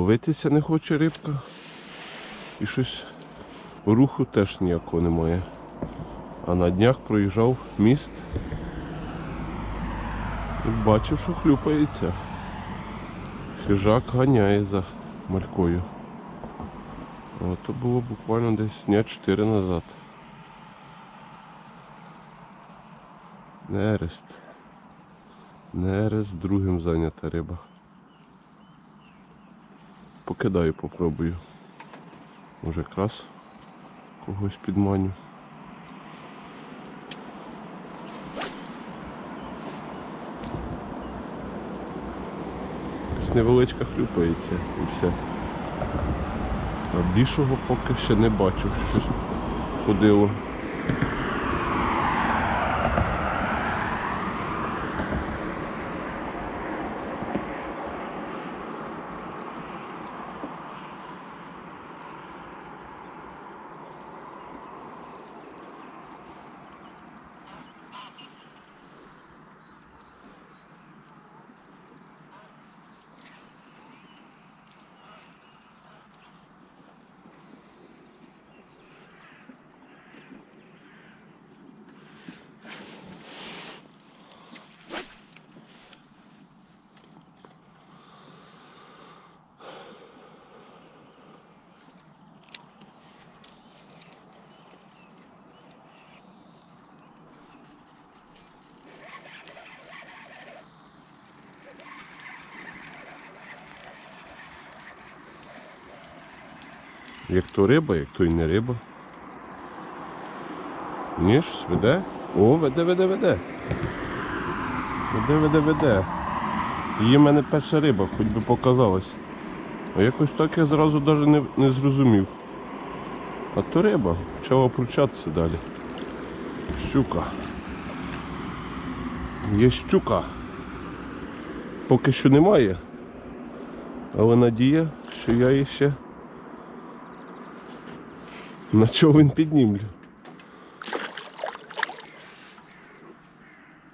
Ловитися не хоче рибка. І щось руху теж ніякого немає. А на днях проїжджав міст і бачив, що хлюпається. Хижак ганяє за малькою. А то було буквально десь дня 4 назад. Нерест. Нерест другим зайнята риба. Покидаю, попробую. Може якраз когось підманю. Якась невеличка хлюпається і все. А більшого поки ще не бачу, щось ходило. Як то риба, як то і не риба. Ні, щось веде. О, веде, веде, веде. Веде, веде, веде. Її в мене перша риба, хоч би показалось. А якось так я зразу навіть не, не зрозумів. А то риба, почала пручатися далі. Щука. Є щука. Поки що немає. Але надія, що я її ще на човен піднімлю.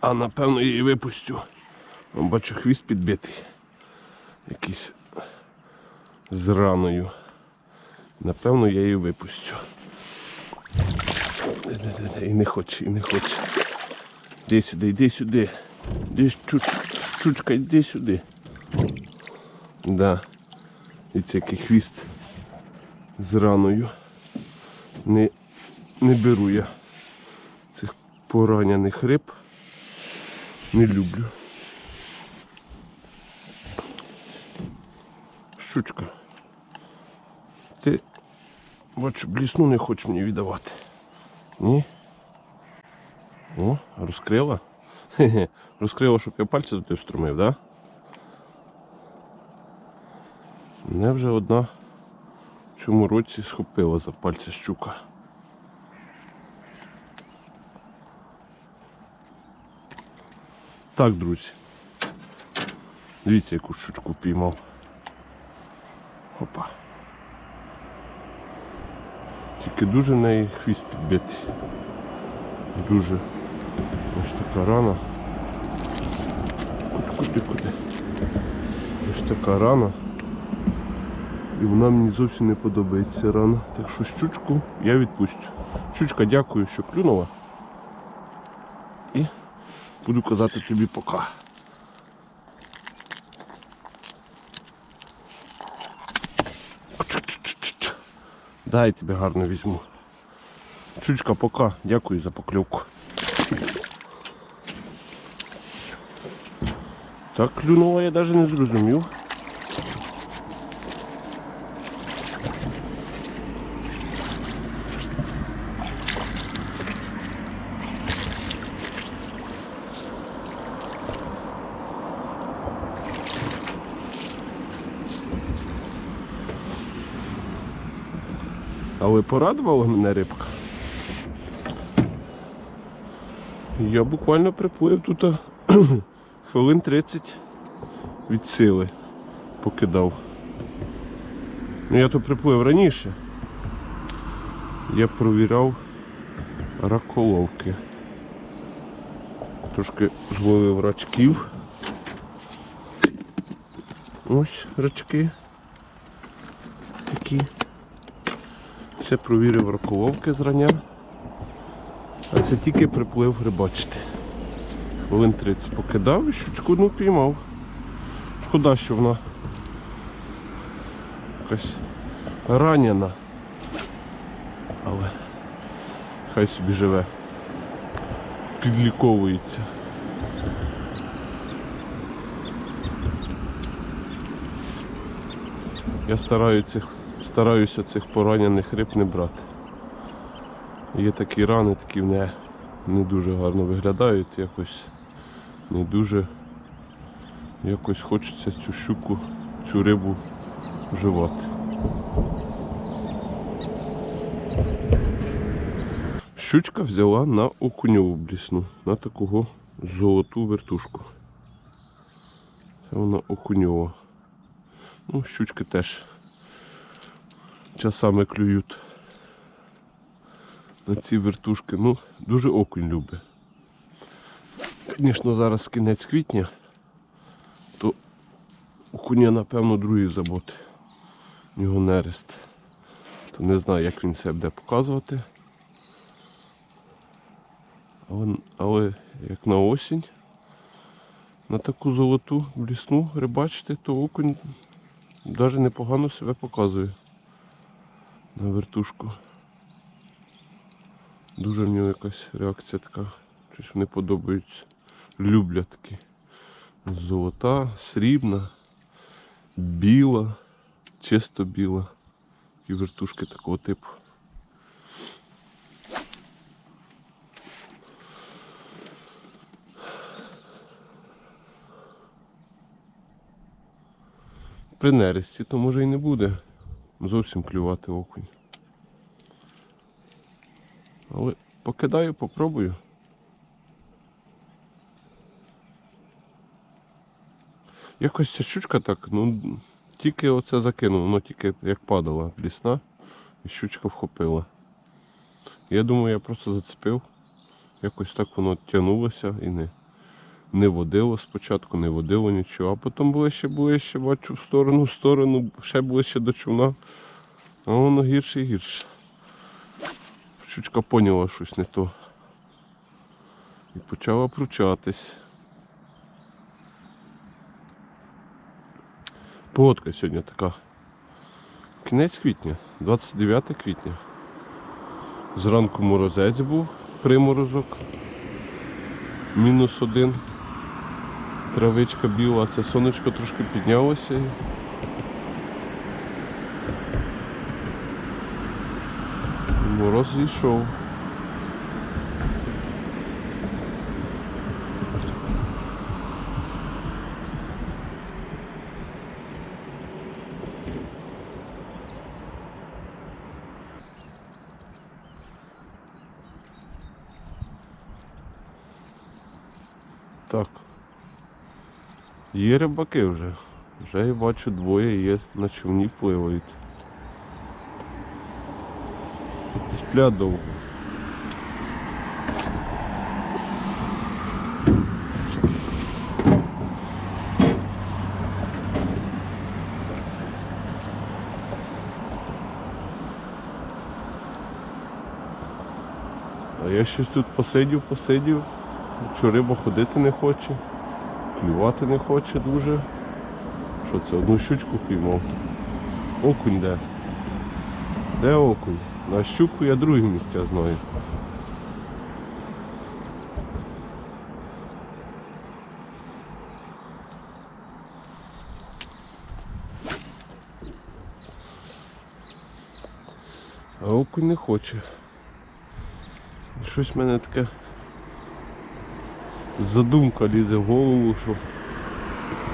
А напевно її випустю. Бачу хвіст підбитий. Якийсь з раною. Напевно я її випустю. І не хоче, і не хоче. Іди сюди, йди сюди. Іди чуч, чучка, йди сюди. Да. І це який хвіст з раною. Не, не беру я цих поранених риб. Не люблю. Щучка. Ти бачу, блісну не хочеш мені віддавати. Ні? О, розкрила? Хе-хе. Розкрила, щоб я пальці туди встромив, да? Мене вже одна цьому році схопила за пальці щука. Так, друзі. Дивіться, яку щучку піймав. Опа. Тільки дуже в неї хвіст підбитий. Дуже. Ось така рана. Куди, куди, куди. Ось така рана. І вона мені зовсім не подобається рана. Так що щучку я відпустю. Щучка, дякую, що клюнула. І буду казати тобі пока. Дай тебе гарно візьму. Щучка, пока. Дякую за покльовку. Так клюнула, я навіть не зрозумів. Але порадувала мене рибка. Я буквально приплив тут хвилин 30 від сили покидав. Ну я то приплив раніше. Я провіряв раколовки. Трошки зловив рачків. Ось рачки. такі. Все провірив раколовки зрання. А це тільки приплив рибачити. Хвилин 30 покидав і щучку ну піймав. Шкода, що вона якась ранена. Але хай собі живе. Підліковується. Я стараю цих, стараюся цих поранених риб не брати. Є такі рани, такі не, не дуже гарно виглядають, якось не дуже якось хочеться цю щуку, цю рибу вживати. Щучка взяла на окуньову блісну, на таку золоту вертушку. Це вона окуньова. Ну, щучки теж часами клюють на ці вертушки. Ну, дуже окунь любить. Звісно, зараз кінець квітня, то окуня, напевно, другі заботи. У нього нерест. То не знаю, як він себе буде показувати. Але, але як на осінь, на таку золоту блісну рибачити, то окунь навіть непогано себе показує на вертушку. Дуже в нього якась реакція така. Щось вони подобаються. Люблять такі. Золота, срібна, біла, чисто біла. І вертушки такого типу. При нересті то може і не буде зовсім клювати окунь. Але покидаю, попробую. Якось ця щучка так, ну тільки оце закинув, воно тільки як падала лісна, і щучка вхопила. Я думаю, я просто зацепив. Якось так воно тягнулося і не, не водило спочатку, не водило нічого, а потім ближче, ближче, бачу в сторону, в сторону, ще ближче до човна. А воно гірше і гірше. Щучка поняла щось не то. І почала пручатись. Погодка сьогодні така. Кінець квітня, 29 квітня. Зранку морозець був, приморозок. Мінус один. Травичка біла, це сонечко трошки піднялося. Мороз зійшов. Так. Є рибаки вже. Вже я бачу двоє є на човні пливають. Сплять довго. А я щось тут посидів, посидів. Що риба ходити не хоче, клювати не хоче дуже. Що це, одну щучку піймав? Окунь де? Де окунь? На щуку я другі місця знаю. А окунь не хоче. Щось в мене таке задумка лізе в голову, що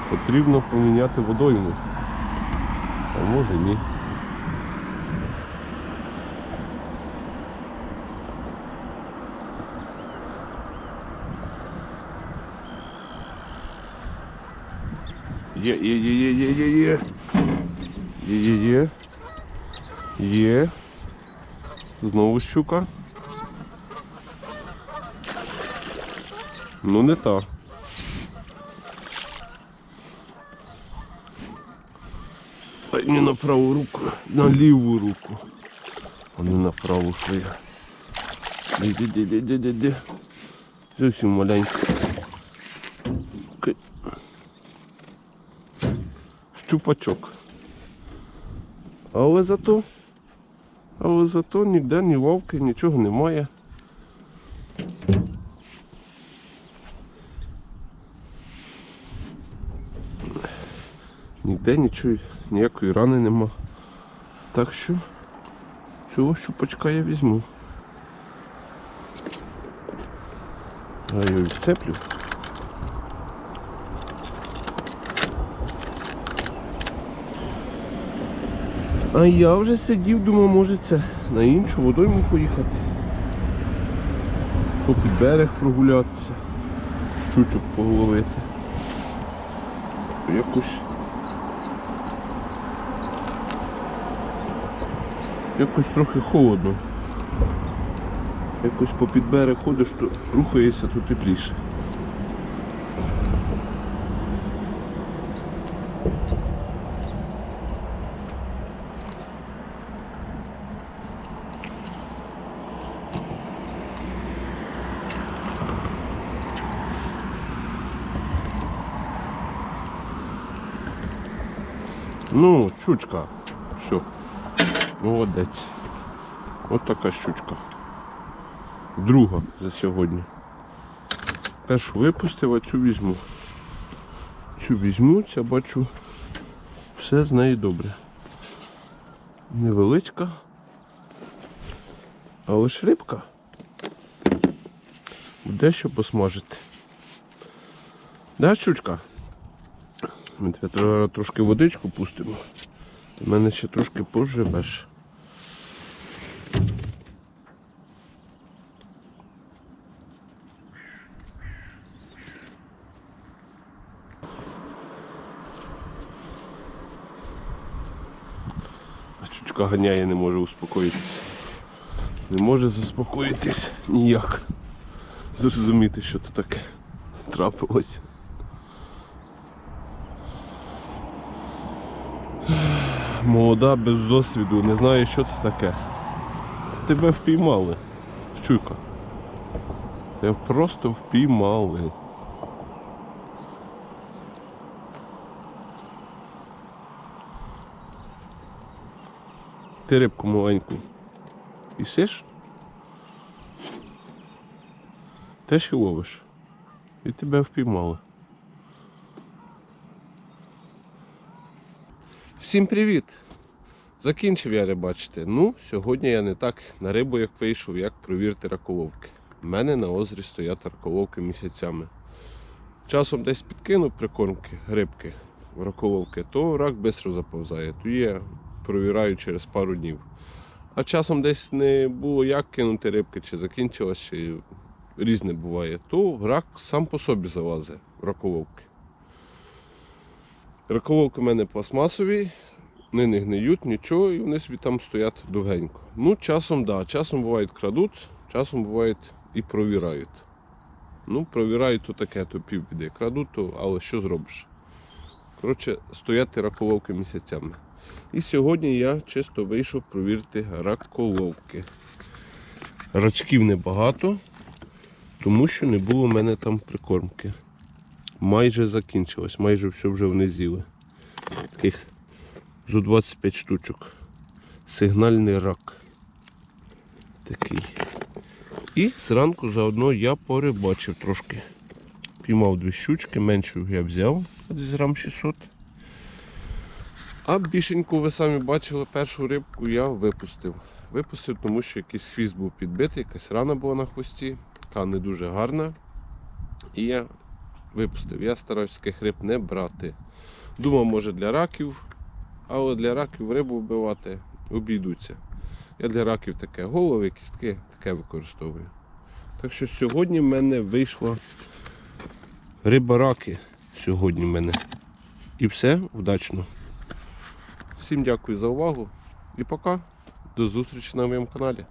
потрібно поміняти водойму. А може ні. Є, є, є, є, є, є, є. Є, є, є. Є. Знову щука. Ну не та. Хай не на праву руку, на ліву руку. А не на праву де, де. Зовсім маленько. Щупачок. Але зато, але зато ніде ні вовки, нічого немає. Ніде нічого, ніякої рани нема. Так що цього щупачка я візьму. А я його відцеплю. А я вже сидів, думав, може це на іншу водойму поїхати. Попід берег прогулятися, щучок поголовити. Якось. Якось трохи холодно. Якось попід берег ходиш, то рухаєшся, то тепліше. Ну, щучка. Все. Молодець. От така щучка. Друга за сьогодні. Першу випустив, а цю візьму. Цю візьму, ця бачу. Все з нею добре. Невеличка. Але ж рибка. Буде що посмажити. Да, щучка? Ми тебе трошки водичку пустимо. Ти мене ще трошки поживеш. А чучка ганяє, не може успокоїтися. Не може заспокоїтись ніяк. Зрозуміти, що то таке трапилось. Молода без досвіду, не знаю, що це таке. Це тебе впіймали. Чуйка. Тебе просто впіймали. Ти рибку маленьку. Їсиш? Теж і ловиш. І тебе впіймали. Всім привіт! Закінчив я рибачити. Ну, сьогодні я не так на рибу як вийшов, як провірити раколовки. У мене на озері стоять раколовки місяцями. Часом десь підкину прикормки, грибки в раколовки, то рак швидко заповзає. То я провіраю через пару днів. А часом десь не було як кинути рибки, чи закінчилось, чи різне буває, то рак сам по собі залазить в раколовки. Раколовки в мене пластмасові, вони не гниють, нічого, і вони собі там стоять довгенько. Ну, часом да, часом бувають крадуть, часом бувають і провірають. Ну, провірають то таке, то півбіди. Крадуть, то, але що зробиш? Коротше, стояти раколовки місяцями. І сьогодні я чисто вийшов провірити раколовки. Рачків небагато, тому що не було в мене там прикормки. Майже закінчилось, майже все вже внизіли. Таких зо 25 штучок. Сигнальний рак. Такий. І зранку заодно я порибачив трошки. Піймав дві щучки, меншу я взяв, десь грам 600. А більшеньку ви самі бачили, першу рибку я випустив. Випустив, тому що якийсь хвіст був підбитий, якась рана була на хвості, така не дуже гарна. І я випустив. Я стараюсь таких риб не брати. Думав, може для раків, але для раків рибу вбивати обійдуться. Я для раків таке голови, кістки таке використовую. Так що сьогодні в мене вийшла риба раки. Сьогодні в мене. І все, вдачно. Всім дякую за увагу і пока. До зустрічі на моєму каналі.